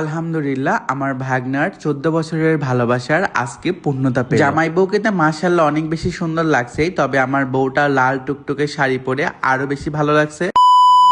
আলহামদুলিল্লাহ, আমার ভাগনার চোদ্দ বছরের ভালোবাসার আজকে পূর্ণতা পেল। জামাই বউকে তো মাসাল্লাহ অনেক বেশি সুন্দর লাগছে তবে আমার বউটা লাল টুকটুকে শাড়ি পরে আরও বেশি ভালো লাগছে।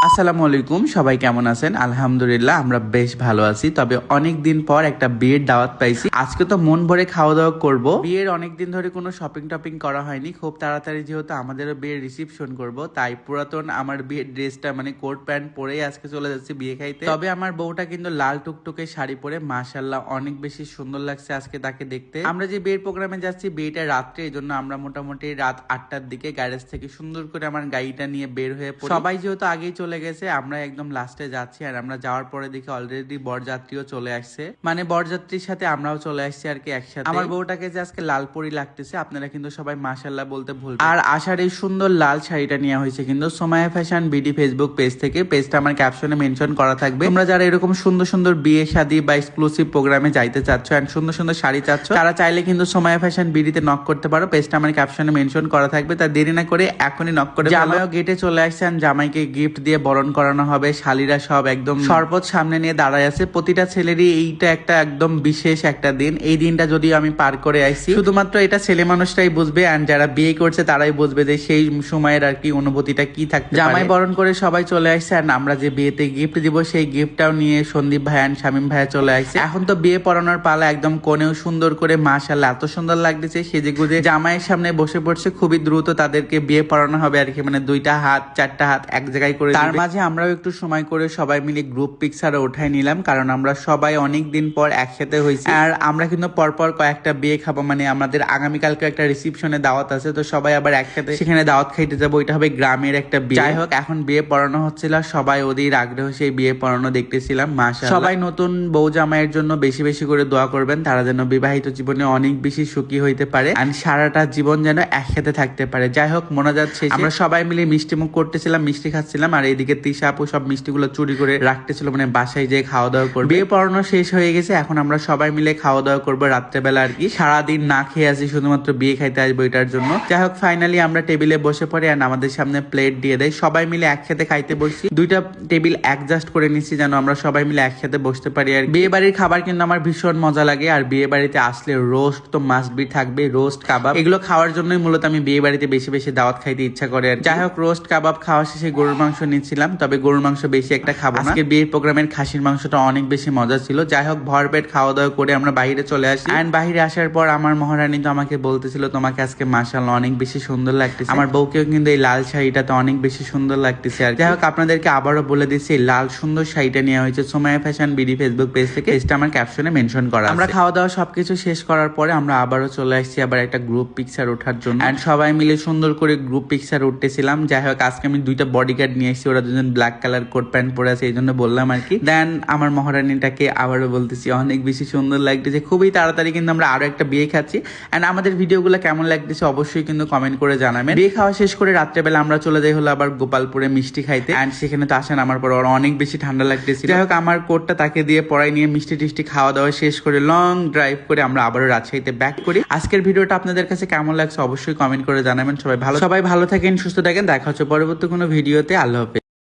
আসসালামু আলাইকুম, সবাই কেমন আছেন? আলহামদুলিল্লাহ, আমরা বেশ ভালো আছি। তবে অনেক দিন পর একটা বিয়ের দাওয়াত পাইছি। আজকে তো মন ভরে খাওয়া দাওয়া করব। বিয়ের অনেক দিন ধরে কোনো শপিং টপিং করা হয়নি। খুব তাড়াতাড়ি যেহেতু আমাদেরও বিয়ের রিসিপশন করব, তাই পুরাতন আমার বিয়ের ড্রেসটা মানে কোট প্যান্ট পরেই আজকে চলে যাচ্ছি বিয়ে খাইতে। তবে আমার বউটা কিন্তু লাল টুকটুকে শাড়ি পরে মাশাল্লাহ অনেক বেশি সুন্দর লাগছে আজকে তাকে দেখতে। আমরা যে বিয়ের প্রোগ্রামে যাচ্ছি, বিয়েটা রাত্রে, এই জন্য আমরা মোটামুটি রাত আটটার দিকে গ্যারেজ থেকে সুন্দর করে আমার গাড়িটা নিয়ে বের হয়ে। সবাই যেহেতু আগেই চলে গেছে আমরা একদম লাস্টে যাচ্ছি আর আমরা যাওয়ার পরে দেখি অলরেডি বরযাত্রীও চলে আসছে। মানে বরযাত্রীর সাথে আমরাও চলে আসছি আর কি একসাথে। আমার বউটাকে যে আজকে লাল পরি লাগতেছে আপনারা কিন্তু সবাই মাশাল্লাহ বলতে ভুল আর আশার এই সুন্দর লাল শাড়িটা নেওয়া হয়েছে কিন্তু Somaya fashion BD Facebook page থেকে। পেজটা আমার ক্যাপশনে মেনশন করা থাকবে। তোমরা যারা এরকম সুন্দর সুন্দর বিয়ে শাদী বা এক্সক্লুসিভ প্রোগ্রামে যাইতে চাচ্ছ এন্ড সুন্দর সুন্দর শাড়ি চাচ্ছ তারা চাইলে কিন্তু সোমায়া ফ্যাশন বিডিতে নক করতে পারো। পেজটা আমার ক্যাপশনে মেনশন করা থাকবে। তা দেরি না করে এখনই নক করে জামাইও গেটে চলে আসছেন জামাইকে গিফট দিয়ে বরণ করানো হবে শালিরা সব একদম শরবত সামনে নিয়ে দাঁড়ায় আছে। প্রতিটা ছেলেরই এইটা একটা একদম বিশেষ একটা দিন। এই দিনটা যদি আমি পার করে আইছি শুধুমাত্র এটা ছেলে মানুষটাই বুঝবে আর যারা বিয়ে করছে তারাই বুঝবে যে সেই সময়ের আর কি অনুভূতিটা কি থাকবে জামাই বরণ করে সবাই চলে আসছে আর আমরা যে বিয়েতে গিফট দিব সেই গিফটটাও নিয়ে সন্দীপ ভাই আর শামীম ভাইয়া চলে আসছে। এখন তো বিয়ে পড়ানোর পালা একদম কোনেও সুন্দর করে মাশাল্লাহ এত সুন্দর লাগতেছে। সেজে গুজে জামাইয়ের সামনে বসে পড়ছে খুবই দ্রুত তাদেরকে বিয়ে পড়ানো হবে আর কি। মানে দুইটা হাত চারটা হাত এক জায়গায় করে তার মাঝে আমরাও একটু সময় করে সবাই মিলে গ্রুপ পিকচার উঠাই নিলাম, কারণ আমরা সবাই অনেক দিন পর একসাথে হয়েছি। আর আমরা কিন্তু পরপর কয়েকটা বিয়ে খাব মানে আমাদের আগামীকালকে একটা রিসিপশনে দাওয়াত আছে, তো সবাই আবার একসাথে সেখানে দাওয়াত খাইতে যাব, ওইটা হবে গ্রামের একটা বিয়ে। যাই হোক, এখন বিয়ে পড়ানো হচ্ছিল, সবাই ওদের আগ্রহ সেই বিয়ে পড়ানো দেখতেছিলাম মাসা সবাই নতুন বউ জামাইয়ের জন্য বেশি বেশি করে দোয়া করবেন, তারা যেন বিবাহিত জীবনে অনেক বেশি সুখী হইতে পারে, আর সারাটা জীবন যেন একসাথে থাকতে পারে। যাই হোক মনে যাচ্ছে আমরা সবাই মিলে মিষ্টি মুখ করতেছিলাম, মিষ্টি খাচ্ছিলাম, আর এইদিকে তিশা সব মিষ্টিগুলো চুরি করে রাখতেছিল মানে বাসায় যেয়ে খাওয়া দাওয়া করবে। বিয়ে পড়ানো শেষ হয়ে গেছে, এখন আমরা সবাই মিলে খাওয়া দাওয়া করব রাত্রেবেলা আর কি। সারাদিন না খেয়ে আসি শুধুমাত্র বিয়ে খাইতে আসব এটার জন্য। যাই হোক ফাইনালি আমরা টেবিলে বসে পড়ে আর আমাদের সামনে প্লেট দিয়ে দেয়। সবাই মিলে একসাথে খাইতে বসছি। দুইটা টেবিল অ্যাডজাস্ট করে নিচ্ছি যেন আমরা সবাই মিলে একসাথে বসতে পারি আর বিয়ে বাড়ির খাবার কিন্তু আমার ভীষণ মজা লাগে আর বিয়ে বাড়িতে আসলে রোস্ট তো মাস্ট বি থাকবে রোস্ট কাবাব এগুলো খাওয়ার জন্যই মূলত আমি বিয়ে বাড়িতে বেশি বেশি দাওয়াত খাইতে ইচ্ছা করে আর যাই হোক রোস্ট কাবাব খাওয়া শেষে গরুর মাংস নিচ্ছিলাম তবে গরুর মাংস বেশি একটা খাব না। আজকে বিয়ের প্রোগ্রামের খাসির মাংসটা অনেক বেশি মজা ছিল। যাই হোক ভরপেট খাওয়া দাওয়া করে আমরা বাইরে চলে আসি। এন্ড বাইরে আসার পর আমার মহারানী তো আমাকে বলতেছিল তোমাকে আজকে মাসাল্লাহ অনেক বেশি সুন্দর লাগতেছে। আমার বউকেও কিন্তু এই লাল শাড়িটাতে অনেক বেশি সুন্দর লাগতেছে আর যাই হোক আপনাদেরকে আবারও বলে দিচ্ছি লাল সুন্দর শাড়িটা নেওয়া হয়েছে Somaya fashion BD Facebook page থেকে। পেজটা আমার ক্যাপশনে মেনশন করা আমরা খাওয়া দাওয়া সবকিছু শেষ করার পরে আমরা আবারও চলে আসছি আবার একটা গ্রুপ পিকচার ওঠার জন্য। সবাই মিলে সুন্দর করে গ্রুপ পিকচার উঠতেছিলাম। যাই হোক আজকে আমি দুইটা বডিগার্ড নিয়ে এসেছি ওরা দুজন ব্ল্যাক কালার কোট প্যান্ট পরে আছে এই জন্য বললাম আর কি। দেন আমার মহারানীটাকে আবারও বলতেছি, অনেক বেশি সুন্দর লাগতেছে, খুবই তাড়াতাড়ি কিন্তু আমরা আরও একটা বিয়ে খাচ্ছি। অ্যান্ড আমাদের ভিডিওগুলো কেমন লাগতেছে অবশ্যই কিন্তু কমেন্ট করে জানাবেন। বিয়ে খাওয়া শেষ করে রাত্রেবেলা আমরা চলে যাই হলো আবার গোপালপুরে মিষ্টি খাইতে। অ্যান্ড সেখানে তো আসেন আমার পর অনেক বেশি ঠান্ডা লাগতেছে যাই হোক, আমার কোটটা তাকে দিয়ে পড়াই নিয়ে মিষ্টি টিষ্টি খাওয়া দাওয়া শেষ করে লং ড্রাইভ করে আমরা আবারও রাজশাহীতে ব্যাক করি। আজকের ভিডিওটা আপনাদের কাছে কেমন লাগছে অবশ্যই কমেন্ট করে জানাবেন। সবাই ভালো সবাই ভালো থাকেন, সুস্থ থাকেন। দেখা হচ্ছে পরবর্তী কোনো ভিডিওতে। আল্লাহ হাফেজ।